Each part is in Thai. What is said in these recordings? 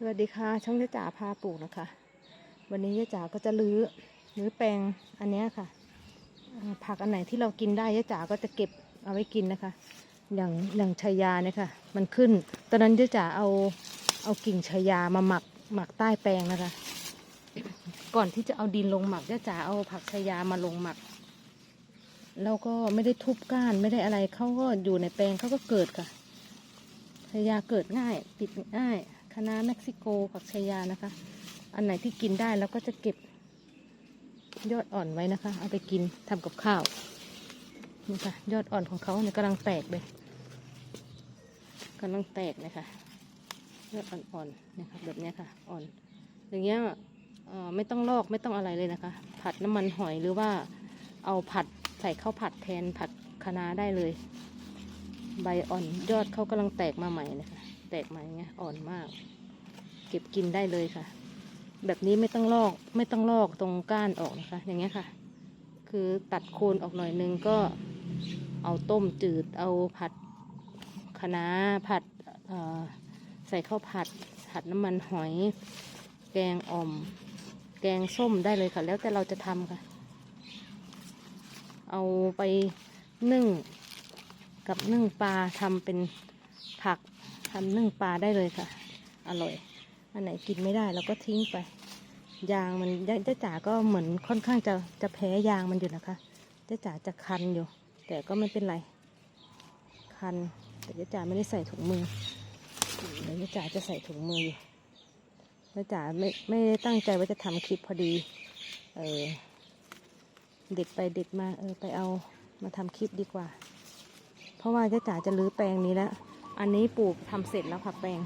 สวัสดีค่ะช่องยะจ๋าพาปลูกนะคะ วันนี้ยะจ๋าก็จะรื้อรื้อแปลงอันนี้ค่ะ ผักอันไหนที่เรากินได้ยะจ๋าก็จะเก็บเอาไว้กินนะคะ อย่างอย่างชายาเนี่ยค่ะ มันขึ้น ตอนนั้นยะจ๋าเอาเอากิ่งชายามาหมักหมักใต้แปลงนะคะ ก่อนที่จะเอาดินลงหมักยะจ๋าเอาผักชายามาลงหมัก แล้วก็ไม่ได้ทุบก้านไม่ได้อะไรเขาก็อยู่ในแปลงเขาก็เกิดค่ะชายาเกิดง่ายติดง่าย คะน้าเม็กซิโกผักชายานะคะ อันไหนที่กินได้แล้วก็จะเก็บยอดอ่อนไว้นะคะ เอาไปกินทำกับข้าวนี่ค่ะยอดอ่อนของเขาเนี่ยกำลังแตกเลยกำลังแตกเลยค่ะยอดอ่อนๆเนี่ยค่ะแบบนี้ค่ะ อ่อน อย่างเงี้ยไม่ต้องลอกไม่ต้องอะไรเลยนะคะ ผัดน้ำมันหอยหรือว่าเอาผัดใส่ข้าวผัดแทนผัดคะน้าได้เลย ใบอ่อนยอดเขากำลังแตกมาใหม่เลยค่ะ แตกมาอย่างเงี้ยอ่อนมาก เก็บกินได้เลยค่ะ แบบนี้ไม่ต้องลอกไม่ต้องลอกตรงก้านออกนะคะ อย่างเงี้ยค่ะ คือตัดโคนออกหน่อยนึงก็เอาต้มจืดเอาผัดคะน้าผัดใส่ข้าวผัดผัดน้ำมันหอย แกงอ่อม แกงส้มได้เลยค่ะ แล้วแต่เราจะทำค่ะ เอาไปนึ่ง กับนึ่งปลาทำเป็นผัก ทำนึ่งปลาได้เลยค่ะ อร่อย อันไหนกินไม่ได้เราก็ทิ้งไป ยางมันยจ้าจ๋าก็เหมือนค่อนข้างจะจะแพ้ยางมันอยู่นะคะจ้าจ๋าจะคันอยู่ แต่ก็ไม่เป็นไร คัน แต่จ้าจ๋าไม่ได้ใส่ถุงมือเดี๋ยวจ้าจ๋าจะใส่ถุงมืออยู่จ้าจ๋าไม่ไม่ได้ตั้งใจว่าจะทำคลิปพอดี เออเด็ดไปเด็ดมาเออไปเอามาทำคลิปดีกว่า เพราะว่าจ้าจ๋าจะรื้อแปลงนี้แล้ว อันนี้ปลูกทำเสร็จแล้วค่ะแปลง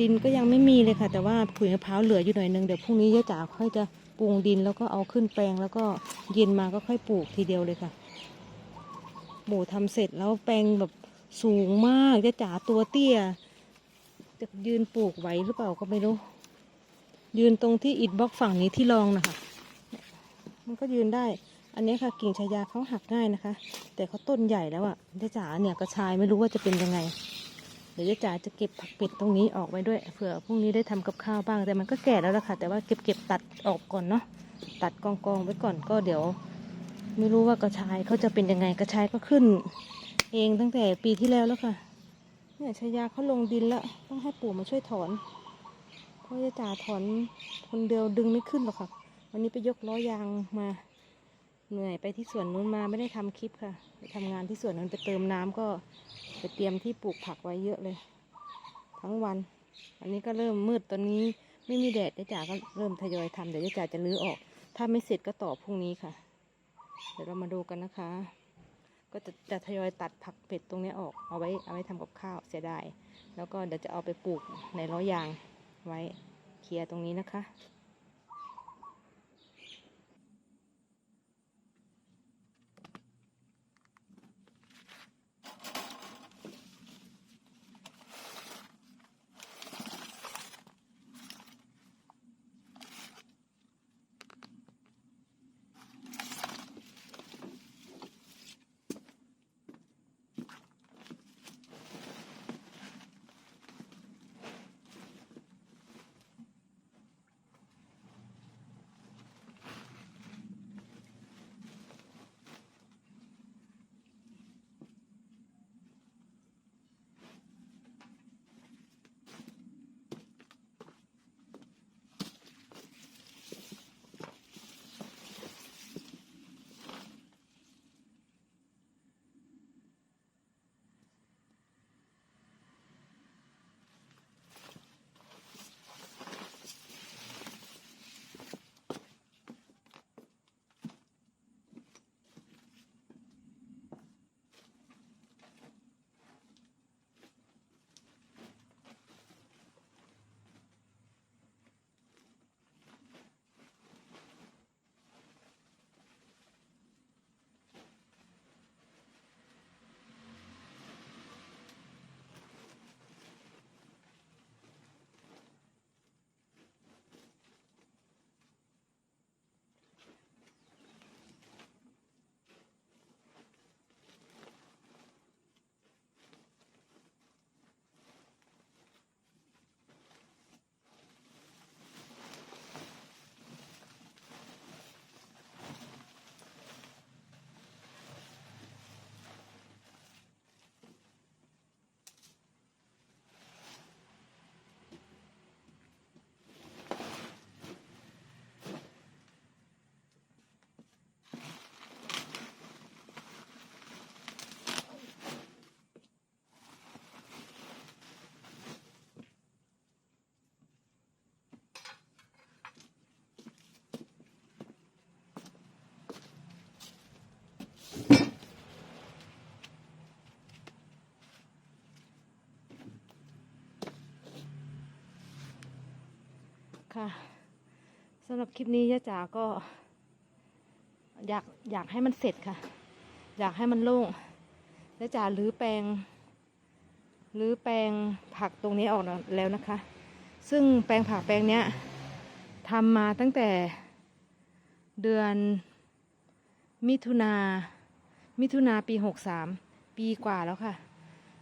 ดินก็ยังไม่มีเลยค่ะ แต่ว่าขุยมะพร้าวเหลืออยู่หน่อยนึงเดี๋ยวพรุ่งนี้จ้าจ๋าค่อยจะปรุงดินแล้วก็เอาขึ้นแปลงแล้วก็เย็นมาก็ค่อยปลูกทีเดียวเลยค่ะหมูทำเสร็จแล้วแปลงแบบสูงมากจ้าจ๋าตัวเตี้ยจะยืนปลูกไหวหรือเปล่าก็ไม่รู้ ยืนตรงที่อิฐบล็อกฝั่งนี้ที่รองนะคะมันก็ยืนได้ อันนี้ค่ะกิ่งชายาเขาหักง่ายนะคะ แต่เขาต้นใหญ่แล้วอะ่ะเจ๊จ๋าเนี่ยกระชายไม่รู้ว่าจะเป็นยังไง เดี๋ยวเจ๊จ๋าจะเก็บผักเป็ดตรงนี้ออกไว้ด้วยเผื่อพรุ่งนี้ได้ทำกับข้าวบ้างแต่มันก็แก่แล้วละค่ะ แต่ว่าเก็บเก็บตัดออกก่อนเนาะตัดกองกองไว้ก่อนก็เดี๋ยว ไม่รู้ว่ากระชายเขาจะเป็นยังไงกระชายก็ขึ้น เองตั้งแต่ปีที่แล้วแล้วค่ะเนี่ยชายาเขาลงดินแล้วต้องให้ปู่มาช่วยถอนเพราะเจ๊จ๋าถอนคนเดียวดึงไม่ขึ้นหรอกค่ะ วันนี้ไปยกล้อยางมาเหนื่อยไปที่สวนนู้นมาไม่ได้ทำคลิปค่ะไปทำงานที่สวนนู้นไปเติมน้ำก็ ไปเตรียมที่ปลูกผักไว้เยอะเลย ทั้งวัน อันนี้ก็เริ่มมืดตอนนี้ไม่มีแดดเจ๊จ๋าก็เริ่มทยอยทำเดี๋ยวเจ๊จ๋าจะรื้อออก ถ้าไม่เสร็จก็ต่อพรุ่งนี้ค่ะ เดี๋ยวเรามาดูกันนะคะ ก็จะจะทยอยตัดผักเป็ดตรงนี้ออกเอาไว้เอาไว้ทำกับข้าวเสียดายแล้วก็เดี๋ยวจะเอาไปปลูกในล้อยางไว้เคลียร์ตรงนี้นะคะ ค่ะสำหรับคลิปนี้ย่าจ๋าก็ อยากอยากให้มันเสร็จค่ะ อยากให้มันโล่งย่าจ๋ารื้อแปลงรื้อแปลงผักตรงนี้ออกแล้วนะคะ ซึ่งแปลงผักแปลงเนี้ยทำมาตั้งแต่เดือนมิถุนา มิถุนาปีหกสามปีกว่าแล้วค่ะ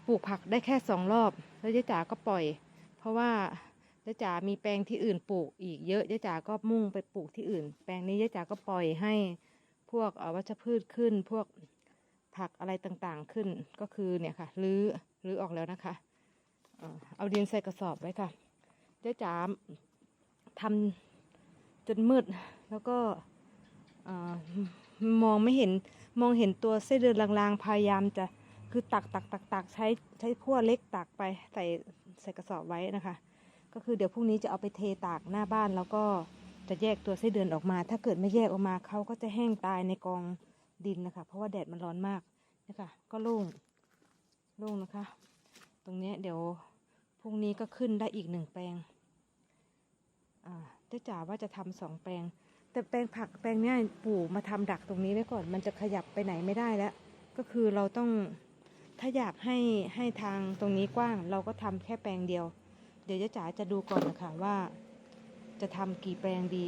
ปลูกผักได้แค่สองรอบ แล้วยายจ๋าก็ปล่อย เพราะว่า ยายจ๋ามีแปลงที่อื่นปลูกอีกเยอะยายจ๋าก็มุ่งไปปลูกที่อื่น แปลงนี้ยายจ๋าก็ปล่อยให้พวกวัชพืชขึ้น พวกผักอะไรต่างๆขึ้นก็คือเนี่ยค่ะรื้อรื้อออกแล้วนะคะ เอาดินใส่กระสอบไว้ค่ะยายจ๋าทำจนมืดแล้วก็มองไม่เห็นมองเห็นตัวเส้นเดือนลางๆ พยายามจะคือตักตักตักตักใช้ใช้พั่วเล็กตักไปใส่ใส่กระสอบไว้นะคะ ก็คือเดี๋ยวพรุ่งนี้จะเอาไปเทตากหน้าบ้านแล้วก็จะแยกตัวไส้เดือนออกมา ถ้าเกิดไม่แยกออกมาเขาก็จะแห้งตายในกองดินนะคะ เพราะว่าแดดมันร้อนมากนะคะก็โล่งโล่งนะคะ ตรงนี้เดี๋ยวพรุ่งนี้ก็ขึ้นได้อีกหนึ่งแปลงอ่าเจ้าจ๋าว่าจะทำสองแปลง แต่แปลงผักแปลงนี้ปู่มาทำดักตรงนี้ไว้ก่อน มันจะขยับไปไหนไม่ได้แล้ว ก็คือเราต้องถ้าอยากให้ให้ทางตรงนี้กว้าง เราก็ทำแค่แปลงเดียว ดี๋ยวเจ๊จ๋าจะดูก่อนนะคะว่า จะทำกี่แปลงดี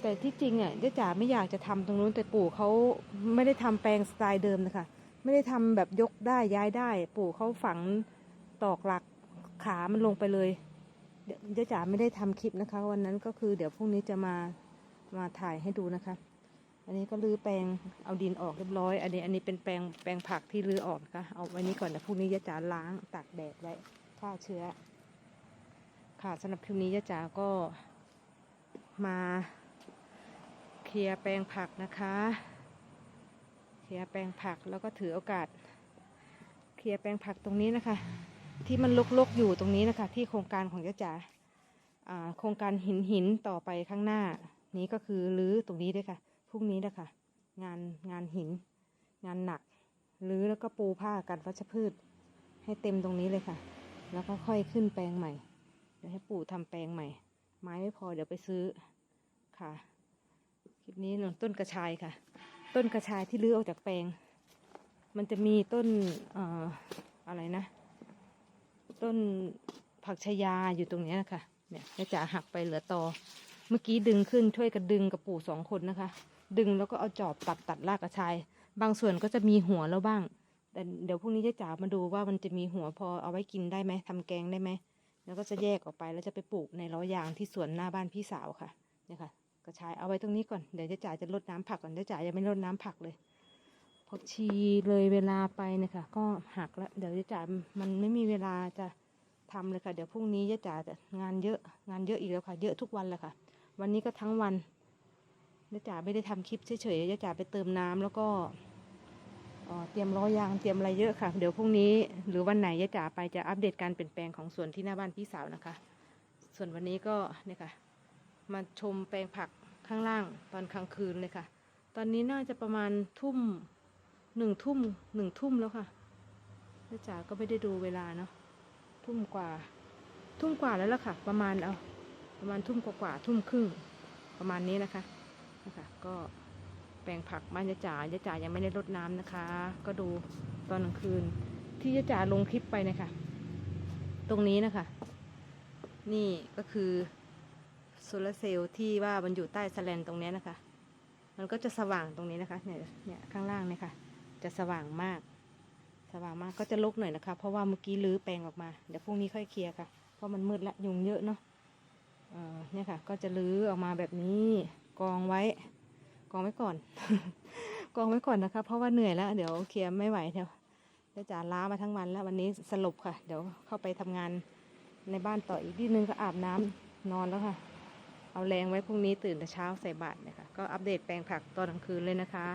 แต่ที่จริงอะเจ๊จ๋าไม่อยากจะทำตรงนู้นแต่ปู่เขาไม่ได้ทำแปลงสไตล์เดิมนะคะ ไม่ได้ทำแบบยกได้ย้ายได้ ปู่เขาฝังตอกหลักขามันลงไปเลยเดี๋ยวจ๊จ๋าไม่ได้ทำคลิปนะคะ วันนั้นก็คือเดี๋ยวพรุ่งนี้จะมามาถ่ายให้ดูนะคะ อันนี้ก็รื้อแปลงเอาดินออกเรียบร้อย อันนี้อันนี้เป็นแปลงแปลงผักที่รื้อออกนะคะ เอาไว้นี้ก่อนนะพรุ่งนี้ยะจ๋าล้างตากแดดไว้ฆ่าเชื้อ ค่ะสำหรับคลิปนี้ยะจ๋าก็มาเคลียร์แปลงผักนะคะ เคลียร์แปลงผักแล้วก็ถือโอกาส เคลียร์แปลงผักตรงนี้นะคะ ที่มันลกๆอยู่ตรงนี้นะคะ ที่โครงการของยะจ๋าโครงการหินหินต่อไปข้างหน้า นี้ก็คือรื้อตรงนี้ด้วยค่ะพรุ่งนี้นะคะงานงานหิน งานหนักรื้อแล้วก็ปูผ้ากันวัชพืช ให้เต็มตรงนี้เลยค่ะ แล้วก็ค่อยขึ้นแปลงใหม่ ดี๋ยวให้ปู่ทำแปลงใหม่ ไม้ไม่พอเดี๋ยวไปซื้อค่ะ คลิปนี้หนต้นกระชายค่ะ ต้นกระชายที่รื้อออกจากแปลง มันจะมีต้นเอ่ออะไรนะ ต้นผักชายาอยู่ตรงนี้นะคะเนี่ยแม่จ๋าหักไปเหลือตอ เมื่อกี้ดึงขึ้นช่วยกันดึงกับปู่สองคนนะคะ ดึงแล้วก็เอาจอบตัดตัดรากกระชาย บางส่วนก็จะมีหัวแล้วบ้าง แต่เดี๋ยวพรุ่งนี้จะจ๋ามาดูว่ามันจะมีหัวพอเอาไว้กินได้ไหมทำแกงได้ไหม แล้วก็จะแยกออกไปแล้วจะไปปลูกในล้อยางที่สวนหน้าบ้านพี่สาวค่ะเนี่ยค่ะกระชายเอาไว้ตรงนี้ก่อนเดี๋ยวจะจ๋าจะลดน้ำผักก่อนจะจ๋ายังไม่ลดน้ำผักเลยพอชีเลยเวลาไปเนี่ยค่ะ ก็หักแล้วเดี๋ยวจะจ๋ามันไม่มีเวลาจะทำเลยค่ะ เดี๋ยวพรุ่งนี้จะจ๋าจะงานเยอะงานเยอะอีกแล้วค่ะ เยอะทุกวันเลยค่ะ วันนี้ก็ทั้งวันยะจ๋าไม่ได้ทำคลิปเฉยๆยะจ๋าไปเติมน้ำแล้วก็ เตรียมล้อยางเตรียมอะไรเยอะค่ะ เดี๋ยวพรุ่งนี้หรือวันไหนยะจ๋าไปจะอัปเดตการเปลี่ยนแปลงของสวนที่หน้าบ้านพี่สาวนะคะ ส่วนวันนี้ก็เนี่ยค่ะ มาชมแปลงผักข้างล่างตอนกลางคืนเลยค่ะ ตอนนี้น่าจะประมาณทุ่มหนึ่งทุ่มหนึ่งทุ่มแล้วค่ะยะจ๋าก็ไม่ได้ดูเวลาเนาะทุ่มกว่า ทุ่มกว่าแล้วล่ะค่ะ ประมาณเอาประมาณทุ่มกว่าๆทุ่มครึ่งประมาณนี้นะคะนะคะก็ แปลงผักบ้านยะจ๋ายะจ๋ายังไม่ได้รดน้ำนะคะ ก็ดูตอนกลางคืน ที่ยะจ๋าลงคลิปไปนะคะ ตรงนี้นะคะ นี่ก็คือโซลาร์เซลล์ที่ว่ามันอยู่ใต้สแลนตรงนี้นะคะ มันก็จะสว่างตรงนี้นะคะเนี่ยเนี่ยข้างล่างเนี่ยค่ะ จะสว่างมาก สว่างมากก็จะลกหน่อยนะคะ เพราะว่าเมื่อกี้รื้อแปลงออกมา เดี๋ยวพรุ่งนี้ค่อยเคลียร์ค่ะ เพราะมันมืดละยุงเยอะเนาะเนี่ยค่ะ ก็จะลื้อออกมาแบบนี้กองไว้ กองไว้ก่อน กองไว้ก่อนนะคะ เพราะว่าเหนื่อยแล้ว เดี๋ยวเคลียร์ไม่ไหวเดี๋ยวเดี๋ยวจ๋าล้ามาทั้งวันแล้ววันนี้สลบค่ะ เดี๋ยวเข้าไปทำงานในบ้านต่ออีกนิดนึงก็อาบน้ำนอนแล้วค่ะ เอาแรงไว้พรุ่งนี้ตื่นแต่เช้าใส่บาตรเนี่ยค่ะก็อัปเดตแปลงผักตอนกลางคืนเลยนะคะ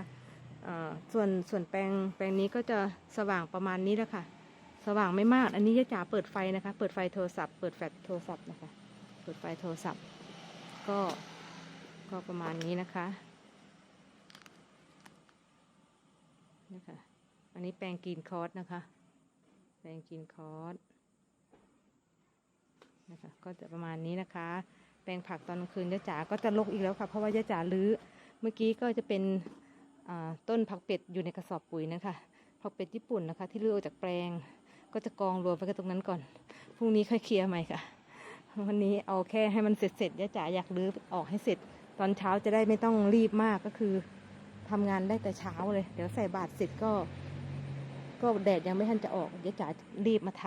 ส่วนส่วนแปลงแปลงนี้ก็จะสว่างประมาณนี้แล้วค่ะ สว่างไม่มาก อันนี้ยะจ๋าเปิดไฟนะคะ เปิดไฟโทรศัพท์ เปิดแฟลชโทรศัพท์นะคะ เปิดไฟโทรศัพท์ ก็ก็ประมาณนี้นะคะ นะคะ อันนี้แปรงกีนคอร์สนะคะ แปรงกีนคอร์สนะคะ ก็จะประมาณนี้นะคะ แปลงผักตอนกลางคืนยะจ๋าก็จะรกอีกแล้วค่ะ เพราะว่ายะจ๋าลื้อ เมื่อกี้ก็จะเป็นอ่าต้นผักเป็ดอยู่ในกระสอบปุ๋ยนะคะ ผักเป็ดญี่ปุ่นนะคะ ที่ลื้อออกจากแปลง ก็จะกองรวมไปกันตรงนั้นก่อน พรุ่งนี้ค่อยเคลียร์ใหม่ค่ะ วันนี้เอาแค่ให้มันเสร็จเสร็จๆยะจ๋าอยากลื้อออกให้เสร็จ ตอนเช้าจะได้ไม่ต้องรีบมากก็คือ ทำงานได้แต่เช้าเลย เดี๋ยวใส่บาตรเสร็จก็ ก็แดดยังไม่ทันจะออกยะจ๋ารีบมาท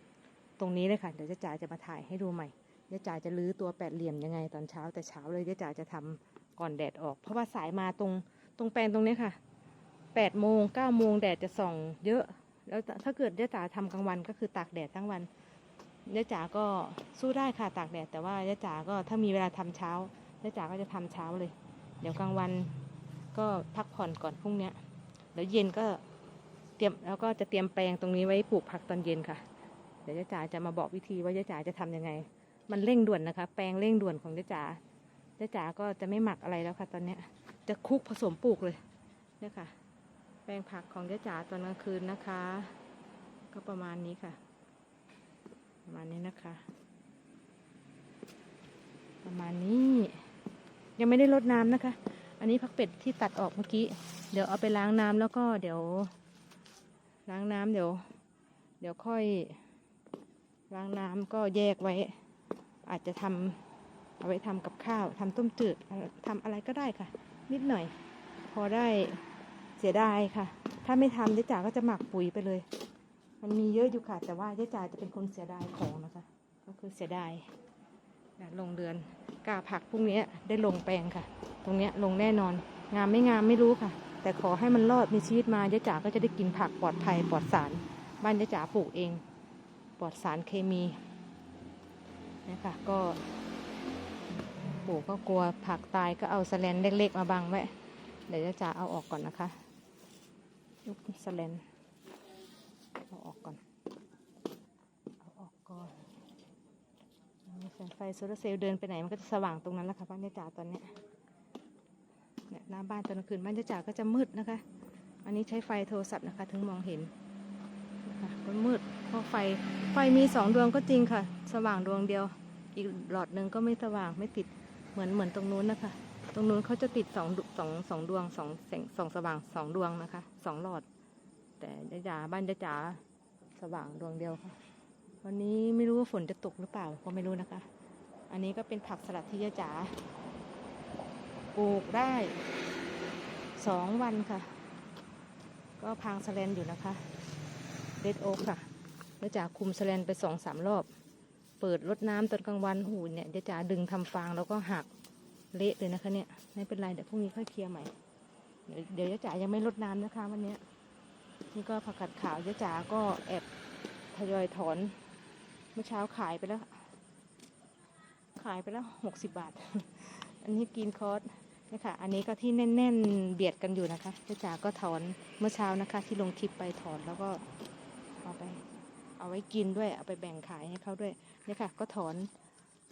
ำตรงนี้เลยค่ะ เดี๋ยวยะจ๋าจะมาถ่ายให้ดูใหม่ยะจ๋าจะลื้อตัวแปดเหลี่ยมยังไงตอนเช้า แต่เช้าเลยยะจ๋าจะทำก่อนแดดออก เพราะว่าสายมาตรงตรงแปลงตรงนี้ค่ะแปดโมงเก้าโมงแดดจะส่อง เยอะ แล้วถ้าเกิดยะจ๋าทำกลางวันก็คือตากแดดทั้งวันยะจ๋าก็สู้ได้ค่ะตากแดดแต่ว่ายะจ๋าก็ถ้ามีเวลาทำเช้ายะจ๋าก็จะทำเช้าเลย เดี๋ยวกลางวัน ก็พักผ่อนก่อนพรุ่งนี้ยเดี๋ยวเย็นก็เตรียมแล้วก็จะเตรียมแปลงตรงนี้ไว้ปลูกผักตอนเย็นค่ะ เดี๋ยวยะจ๋าจะมาบอกวิธีว่ายะจ๋าจะทำยังไง มันเร่งด่วนนะคะ แปลงเร่งด่วนของยะจ๋ายะจ๋าก็จะไม่หมักอะไรแล้วค่ะ ตอนเนี้ย จะคลุกผสมปลูกเลยเนี่ยค่ะ แปลงผักของยะจ๋าตอนกลางคืนนะคะ ก็ประมาณนี้ค่ะ ประมาณนี้นะคะ ประมาณนี้ ยังไม่ได้รดน้ำนะคะ อันนี้ผักเป็ดที่ตัดออกเมื่อกี้ เดี๋ยวเอาไปล้างน้ำแล้วก็เดี๋ยว ล้างน้ำเดี๋ยว เดี๋ยวค่อย ล้างน้ำก็แยกไว้ อาจจะทำเอาไว้ทำกับข้าวทำต้มจืดทำอะไรก็ได้ค่ะ นิดหน่อย พอได้เสียดายค่ะ ถ้าไม่ทำยายจ๋าก็จะหมักปุ๋ยไปเลย มันมีเยอะอยู่ค่ะ แต่ว่ายายจ๋าจะเป็นคนเสียดายของนะคะ ก็คือเสียดายลงเดือนกาผักพรุ่งนี้ได้ลงแปลงค่ะ ตรงเนี้ยลงแน่นอน งามไม่งามไม่รู้ค่ะ แต่ขอให้มันรอดมีชีวิตมายายจ๋าก็จะได้กินผักปลอดภัยปลอดสาร บ้านยายจ๋าปลูกเอง ปลอดสารเคมีนะคะก็ปลูกก็กลัวผักตายก็เอาสแลนเล็กๆ มาบังไว้ เดี๋ยวยาจ๋าเอาออกก่อนนะคะลูกสแลนเอาออกก่อน เอาออกก่อนมีแสงไฟโซลาร์เซลล์เดินไปไหนมันก็จะสว่างตรงนั้นแหละค่ะบ้านยาจ๋าตอนนี้ น้าบ้านตอนกลางคืนบ้านยาจ๋าก็จะมืดนะคะ อันนี้ใช้ไฟโทรศัพท์นะคะ ถึงมองเห็นนะคะมันมืดเพราะไฟไฟมีสองดวงก็จริงค่ะ สว่างดวงเดียว อีกหลอดหนึ่งก็ไม่สว่างไม่ติดเหมือนเหมือนตรงนู้นนะคะ ตรงนู้นเขาจะติดสองสองสองดวงสองแสงสองสว่างสองดวงนะคะสองหลอด แต่ยาจ๋าบ้านยาจ๋าสว่างดวงเดียวค่ะ วันนี้ไม่รู้ว่าฝนจะตกหรือเปล่าก็ไม่รู้นะคะ อันนี้ก็เป็นผักสลัดที่ยาจ๋าปลูกได้ สองวันค่ะ ก็พางสแลนอยู่นะคะเดดโอ๊กค่ะยายจ๋าคุมสแลนไปสองสามรอบ เปิดรดน้ำตอนกลางวันหูเนี่ยยายจ๋าดึงทำฟางแล้วก็หักเละเลยนะคะเนี่ยไม่เป็นไรเดี๋ยวพรุ่งนี้ค่อยเคลียร์ใหม่ เดี๋ยวเดี๋ยวจ๋ายังไม่รดน้ำนะคะวันนี้นี่ก็ผักกาดขาวยายจ๋าก็แอบทยอยถอนเมื่อเช้าขายไปแล้ว ขายไปแล้วหกสิบบาท อันนี้กินคอร์ส นี่ค่ะ อันนี้ก็ที่แน่น ๆ เบียดกันอยู่นะคะเจ้าจ๋าก็ถอนเมื่อเช้านะคะ ที่ลงคลิปไปถอนแล้วก็เอาไป เอาไว้กินด้วย เอาไปแบ่งขายให้เขาด้วยนี่ค่ะ ก็ถอน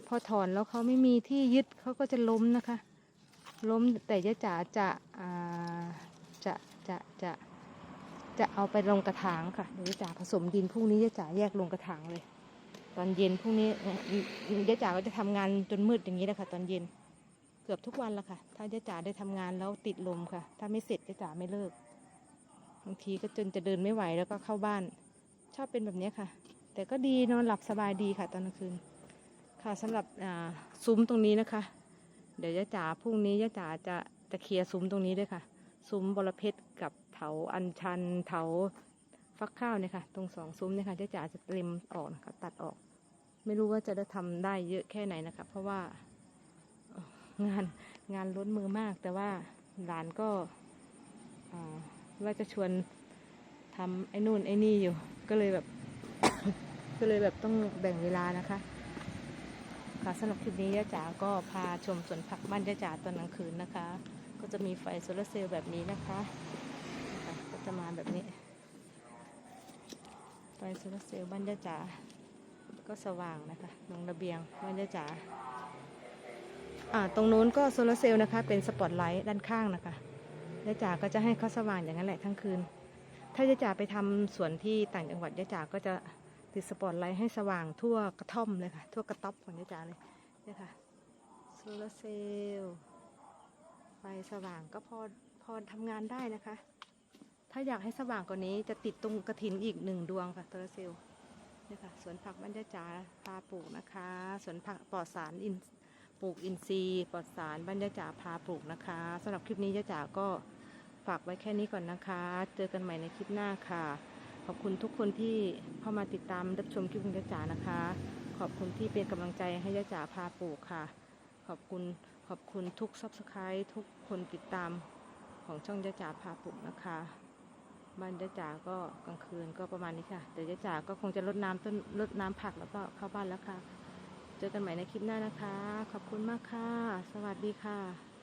พอถอนแล้วเขาไม่มีที่ยึดเขาก็จะล้มนะคะ ล้มแต่เจ้าจ๋าจะจะจะจะจะเอาไปลงกระถางค่ะเดี๋ยวจ๊จ๋าผสมดินพรุ่งนี้เจ๊จ๋าแยกลงกระถางเลย ตอนเย็นพรุ่งนี้เอ่อเจ๊จ๋าก็จะทำงานจนมืดอย่างนี้แหละค่ะ ตอนเย็น เกือบทุกวันละค่ะ ถ้าเจ๊จ๋าได้ทำงานแล้วติดลมค่ะ ถ้าไม่เสร็จเจ๊จ๋าไม่เลิก บางทีก็จนจะเดินไม่ไหวแล้วก็เข้าบ้าน ชอบเป็นแบบนี้ค่ะ แต่ก็ดีนอนหลับสบายดีค่ะตอนกลางคืน ค่ะสำหรับซุ้มตรงนี้นะคะ เดี๋ยวเจ๊จ๋าพรุ่งนี้เจ๊จ๋าจะจะเคลียร์ซุ้มตรงนี้ด้วยค่ะ ซุ้มบรเพชรกับเถาอัญชันเถาฟักข้าวเนี่ยค่ะ ตรงสองซุ้มเนี่ยค่ะเจ๊จ๋าจะเตรียมออกนะคะตัดออก ไม่รู้ว่าจะได้ทำได้เยอะแค่ไหนนะคะ เพราะว่า งานงานล้นมือมาก แต่ว่าหลานก็ว่าจะชวนทำไอ้นู่นไอ้นี่อยู่ ก็เลยแบบ ก็เลยแบบต้องแบ่งเวลานะคะ ค่ะสำหรับคลิปนี้ย่าจ๋าก็พาชมสวนผักบ้านย่าจ๋าตอนกลางคืนนะคะ ก็จะมีไฟโซลาร์เซลล์แบบนี้นะคะก็จะมาแบบนี้ ไฟโซลาร์เซลล์บ้านย่าจ๋าก็สว่างนะคะตรงระเบียงบ้านย่าจ๋า ตรงนู้นก็โซลาร์เซลล์นะคะ เป็นสปอตไลท์ด้านข้างนะคะย่าจ๋าก็จะให้เขาสว่างอย่างนั้นแหละทั้งคืน ถ้าย่าจ๋าไปทำสวนที่ต่างจังหวัดย่าจ๋าก็จะติดสปอตไลท์ให้สว่างทั่วกระท่อมเลยค่ะ ทั่วกระต๊อบของย่าจ๋าเลยนี่ค่ะโซลาร์เซลล์ไฟสว่างก็พอพอทำงานได้นะคะ ถ้าอยากให้สว่างกว่านี้จะติดตรงกระถินอีกหนึ่งดวงค่ะโซลาร์เซลล์นี่ค่ะสวนผักบรรยาจาพาปลูกนะคะ สวนผักปลอดสารอิน ปลูกอินทรีย์ปลอดสารบรรยาจาพาปลูกนะคะสำหรับคลิปนี้ยะจ๋าก็ฝากไว้แค่นี้ก่อนนะคะ เจอกันใหม่ในคลิปหน้าค่ะ ขอบคุณทุกคนที่เข้ามาติดตามรับชมคลิปของยะจ๋านะคะ ขอบคุณที่เป็นกำลังใจให้ยะจ๋าพาปลูกค่ะ ขอบคุณขอบคุณทุกซับสไครต์ทุกคนติดตามของช่องยะจ๋าพาปลูกนะคะบ้านยะจ๋าก็กลางคืนก็ประมาณนี้ค่ะเดี๋ยะจ๋าก็คงจะรดน้ำต้นรดน้ำผักแล้วก็เข้าบ้านแล้วค่ะ เจอกันใหม่ในคลิปหน้านะคะ ขอบคุณมากค่ะ สวัสดีค่ะ